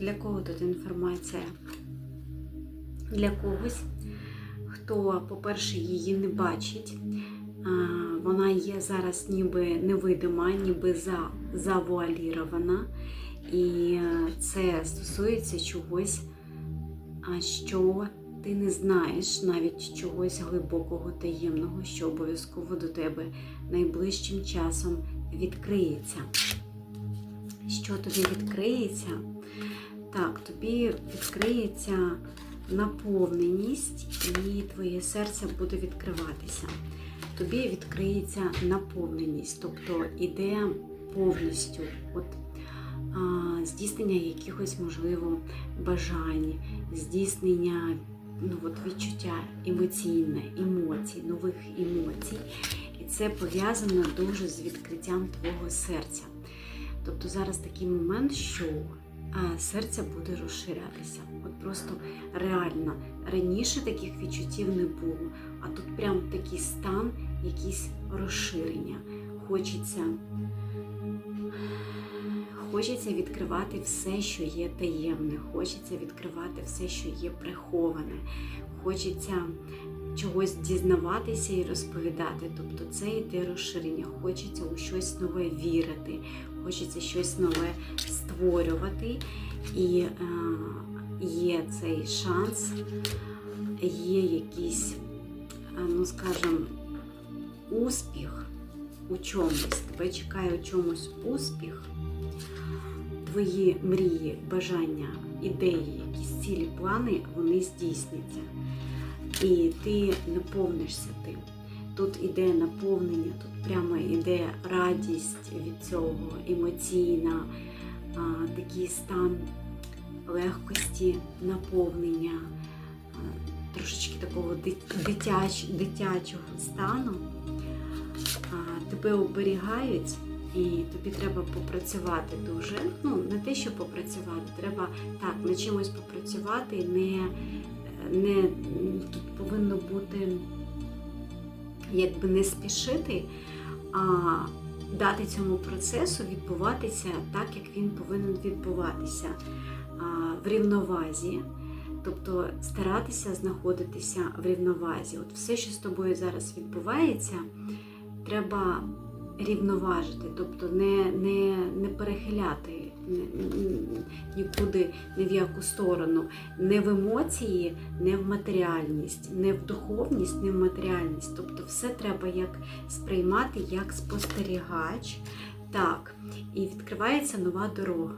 Для кого тут інформація? Для когось, хто, по-перше, її не бачить. Вона є зараз ніби невидима, ніби завуалірована. І е, це стосується чогось, що ти не знаєш, навіть чогось глибокого таємного, що обов'язково до тебе найближчим часом відкриється. Що тобі відкриється? Так, тобі відкриється наповненість, і твоє серце буде відкриватися. Тобі відкриється наповненість, тобто іде повністю от, а, здійснення якихось, можливо, бажань, здійснення ну, от, відчуття емоційне, емоцій, нових емоцій. І це пов'язано дуже з відкриттям твого серця. Тобто зараз такий момент, що серце буде розширятися. От просто реально раніше таких відчуттів не було, а тут прям такий стан, якісь розширення. Хочеться, хочеться відкривати все, що є таємне, хочеться відкривати все, що є приховане, хочеться чогось дізнаватися і розповідати. Тобто це йде розширення, хочеться у щось нове вірити, хочеться щось нове створювати. І е, є цей шанс, є якийсь, е, ну скажімо, успіх у чомусь. Тебе чекає у чомусь успіх, твої мрії, бажання, ідеї, якісь цілі, плани, вони здійсняться. І ти наповнишся тим. Тут іде наповнення, тут прямо іде радість від цього, емоційна, такий стан легкості, наповнення, трошечки такого дитяч, дитячого стану. Тебе оберігають, і тобі треба попрацювати дуже. Ну, не те, що попрацювати, треба так, над чимось попрацювати, не, не тут повинно бути якби не спішити, а дати цьому процесу відбуватися так, як він повинен відбуватися в рівновазі. Тобто старатися знаходитися в рівновазі. От все, що з тобою зараз відбувається, треба рівноважити, тобто не, не, не перехиляти ні- ні- нікуди ні в яку сторону, не в емоції, не в матеріальність, не в духовність, не в матеріальність. Тобто все треба як сприймати як спостерігач. Так, і відкривається нова дорога.